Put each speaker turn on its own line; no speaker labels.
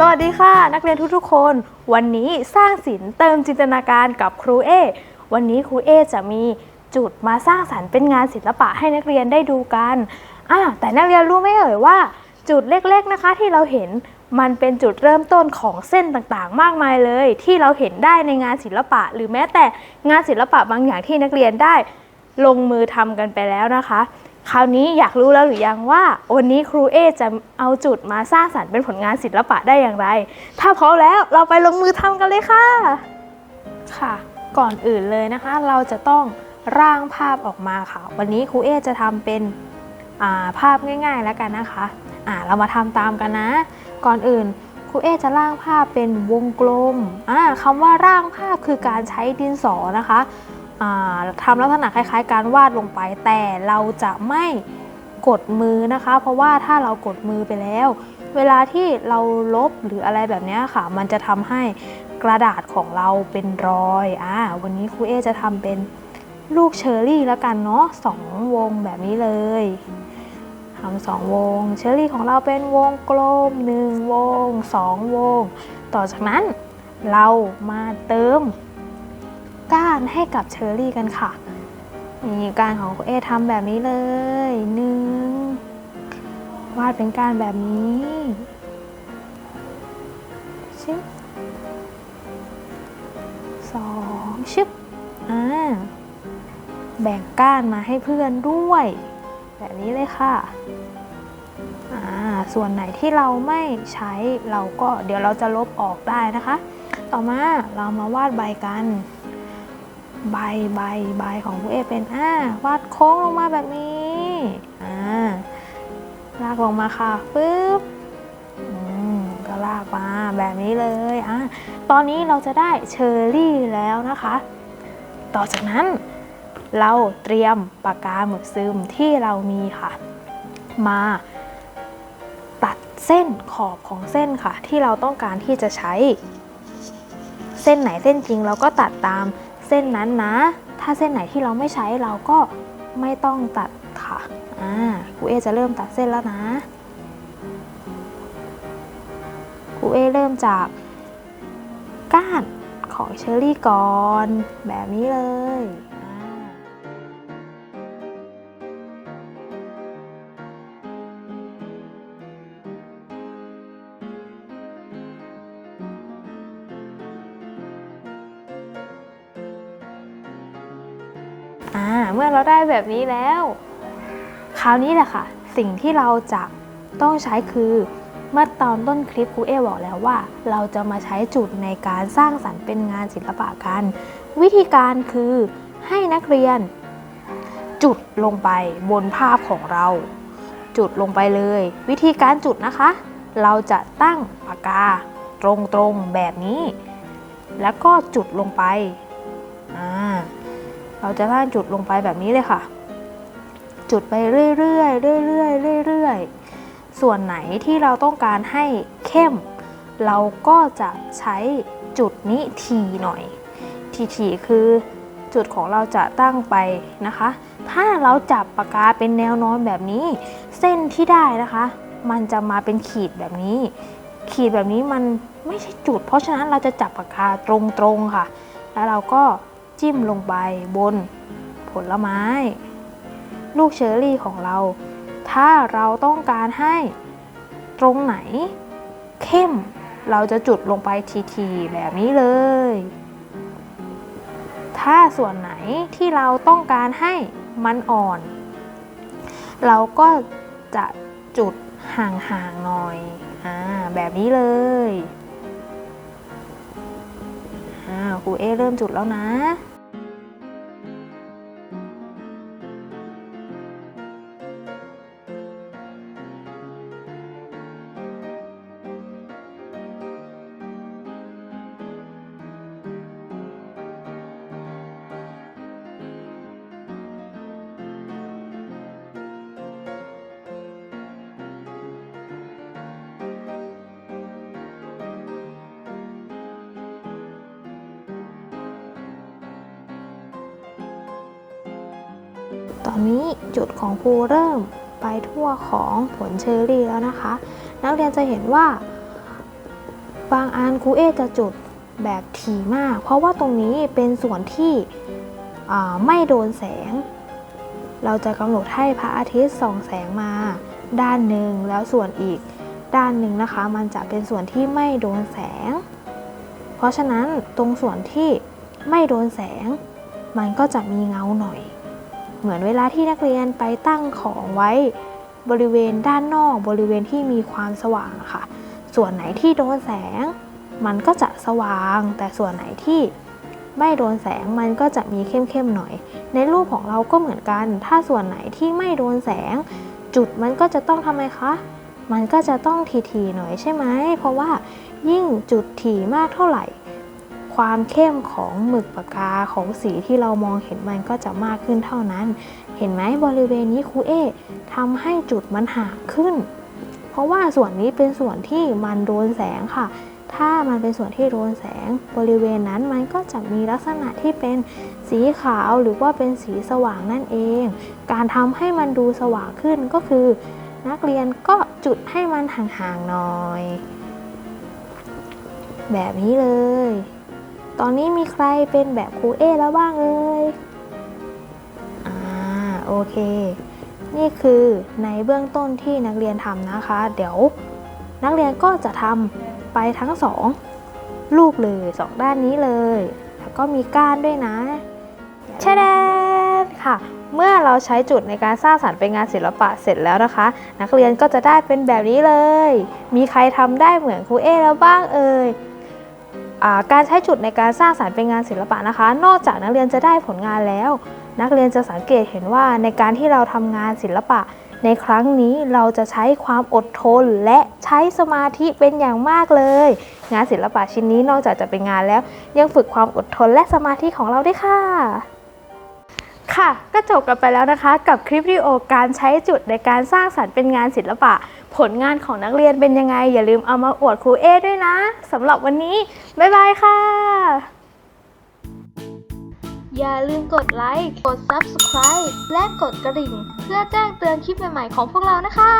สวัสดีค่ะ นักเรียนทุกๆคน วันนี้สร้างศิลป์เติมจินตนาการกับครูเอวันนี้ครูเอจะมีจุดมาสร้างสรรค์เป็นงานศิลปะให้นักเรียนได้ดูกันอะแต่นักเรียนรู้ไหมเอ่ยว่า จุดเล็กๆนะคะที่เราเห็นมันเป็นจุดเริ่มต้นของเส้นต่างๆ มากมายเลย ที่เราเห็นได้ในงานศิลปะ หรือแม้แต่งานศิลปะบางอย่างที่นักเรียนได้ลงมือทำกันไปแล้วนะคะ คราวนี้อยากรู้แล้วหรือยังว่า วันนี้ครูเอจะเอาจุดมาสร้างสรรค์เป็นผลงานศิลปะได้อย่างไร ถ้าพร้อมแล้วเราไปลงมือทำกันเลยค่ะ ค่ะ ก่อนอื่นเลยนะคะ เราจะต้องร่างภาพออกมาค่ะ วันนี้ครูเอจะทำเป็นาภาพง่ายๆแล้วกันนะคะเรามาทำตามกันนะ ก่อนอื่นครูเอจะร่างภาพเป็นวงกลมคำว่าร่างภาพคือการใช้ดินสอนะคะ ทำลักษณะคล้ายๆ การวาดลงไป แต่เราจะไม่กดมือนะคะ เพราะว่าถ้าเรากดมือไปแล้ว เวลาที่เราลบหรืออะไรแบบนี้ค่ะ มันจะทำให้กระดาษของเราเป็นรอยอ่าวันนี้ครูเอจะทำเป็นลูกเชอร์รี่แล้วกันเนาะสองวงแบบนี้เลยทำสองวง เชอร์รี่ของเราเป็นวงกลมหนึ่งวงสองวง ต่อจากนั้นเรามาเติม ก้านให้กับเชอร์รี่กันค่ะนี่กานของคุณเอทำแบบนี้เลยหนึ่งวาดเป็นกานแบบนี้ชึบสองชึบอ่าแบ่งก้านมาให้เพื่อนด้วย แบบนี้เลยค่ะอ่าส่วนไหนที่เราไม่ใช้เราก็เดี๋ยวเราจะลบออกได้นะคะ ต่อมาเรามาวาดใบกัน ใบใบใบของผู้เอเป็นอ่าวาดโค้งลงมาแบบนี้อ่าลากลงมาค่ะปึ๊บอืมก็ลากมาแบบนี้เลยอะตอนนี้เราจะได้เชอร์รี่แล้วนะคะ ต่อจากนั้นเราเตรียมปากกาหมึกซึมที่เรามีค่ะ มาตัดเส้นขอบของเส้นค่ะ ที่เราต้องการที่จะใช้ เส้นไหนเส้นจริงเราก็ตัดตาม เส้นนั้นนะ ถ้าเส้นไหนที่เราไม่ใช้เราก็ไม่ต้องตัดค่ะอ่าครูเอจะเริ่มตัดเส้นแล้วนะครูเอเริ่มจากก้านของเชอร์รี่ก่อน แบบนี้เลย เมื่อเราได้แบบนี้แล้ว คราวนี้แหละค่ะ สิ่งที่เราจะต้องใช้คือเมื่อตอนต้นคลิปครูเอบอกแล้วว่า เราจะมาใช้จุดในการสร้างสรรค์เป็นงานศิลปะกัน วิธีการคือให้นักเรียน จุดลงไปบนภาพของเรา จุดลงไปเลย วิธีการจุดนะคะ เราจะตั้งปากกา ตรงๆแบบนี้ แล้วก็จุดลงไปอ่า เราจะล่างจุดลงไปแบบนี้เลยค่ะ จุดไปเรื่อยๆเรื่อยๆเรื่อยๆส่วนไหนที่เราต้องการให้เข้ม เราก็จะใช้จุดนี้ทีหน่อย ทีทีคือจุดของเราจะตั้งไปนะคะ ถ้าเราจับปากกาเป็นแนวนอนแบบนี้ เส้นที่ได้นะคะ มันจะมาเป็นขีดแบบนี้ ขีดแบบนี้มันไม่ใช่จุด เพราะฉะนั้นเราจะจับปากกาตรงๆค่ะ แล้วเราก็ จิ้มลงไปบนผลไม้ ลูกเชอร์รี่ของเรา ถ้าเราต้องการให้ตรงไหน เข้มเราจะจุดลงไปทีๆแบบนี้เลย ถ้าส่วนไหนที่เราต้องการให้มันอ่อน เราก็จะจุดห่างๆหน่อยอ่าแบบนี้เลยอ่าครูเอเริ่มจุดแล้วนะ ตอนนี้จุดของครูเริ่มไปทั่วของผลเชอร์รี่แล้วนะคะ นักเรียนจะเห็นว่า บางอันครูเอจะจุดแบบถี่มาก เพราะว่าตรงนี้เป็นส่วนที่ไม่โดนแสง เราจะกำหนดให้พระอาทิตย์ส่องแสงมาด้านหนึ่งแล้วส่วนอีกด้านหนึ่งนะคะ มันจะเป็นส่วนที่ไม่โดนแสง เพราะฉะนั้นตรงส่วนที่ไม่โดนแสง มันก็จะมีเงาหน่อย เหมือนเวลาที่นักเรียนไปตั้งของไว้บริเวณด้านนอกบริเวณที่มีความสว่างค่ะ ส่วนไหนที่โดนแสง มันก็จะสว่าง แต่ส่วนไหนที่ไม่โดนแสงมันก็จะมีเข้มๆหน่อย ในรูปของเราก็เหมือนกัน ถ้าส่วนไหนที่ไม่โดนแสง จุดมันก็จะต้องทำไมคะ มันก็จะต้องทีๆหน่อยใช่ไหม เพราะว่ายิ่งจุดถี่มากเท่าไหร่ ความเข้มของหมึกปากกาของสีที่เรามองเห็นมันก็จะมากขึ้นเท่านั้น เห็นไหมบริเวณนี้ครูเอทำให้จุดมันห่างขึ้น เพราะว่าส่วนนี้เป็นส่วนที่มันโดนแสงค่ะ ถ้ามันเป็นส่วนที่โดนแสง บริเวณนั้นมันก็จะมีลักษณะที่เป็นสีขาวหรือว่าเป็นสีสว่างนั่นเอง การทำให้มันดูสว่างขึ้นก็คือ นักเรียนก็จุดให้มันห่างๆหน่อยแบบนี้เลย ตอนนี้มีใครเป็นแบบครูเอแล้วบ้างเอ่ยอ่าโอเค นี่คือในเบื้องต้นที่นักเรียนทำนะคะ เดี๋ยวนักเรียนก็จะทำไปทั้งสองลูกเลยสองด้านนี้เลย แล้วก็มีก้านด้วยนะแชะแดนค่ะ เมื่อเราใช้จุดในการสร้างสรรค์เป็นงานศิลปะเสร็จแล้วนะคะ นักเรียนก็จะได้เป็นแบบนี้เลย มีใครทำได้เหมือนครูเอแล้วบ้างเอ่ย การใช้จุดในการสร้างสรรค์เป็นงานศิลปะนะคะ นอกจากนักเรียนจะได้ผลงานแล้ว นักเรียนจะสังเกตเห็นว่าในการที่เราทำงานศิลปะ ในครั้งนี้เราจะใช้ความอดทนและใช้สมาธิเป็นอย่างมากเลย งานศิลปะชิ้นนี้นอกจากจะเป็นงานแล้ว ยังฝึกความอดทนและสมาธิของเราด้วยค่ะ ค่ะก็จบกันไปแล้วนะคะกับคลิปวิดีโอการใช้จุดในการสร้างสรรค์เป็นงานศิลปะ ผลงานของนักเรียนเป็นยังไง อย่าลืมเอามาอวดครูเอด้วยนะสำหรับวันนี้ บ๊ายบายค่ะ อย่าลืมกดไลค์กด Subscribe และกดกระดิ่ง เพื่อแจ้งเตือนคลิปใหม่ๆของพวกเรานะคะ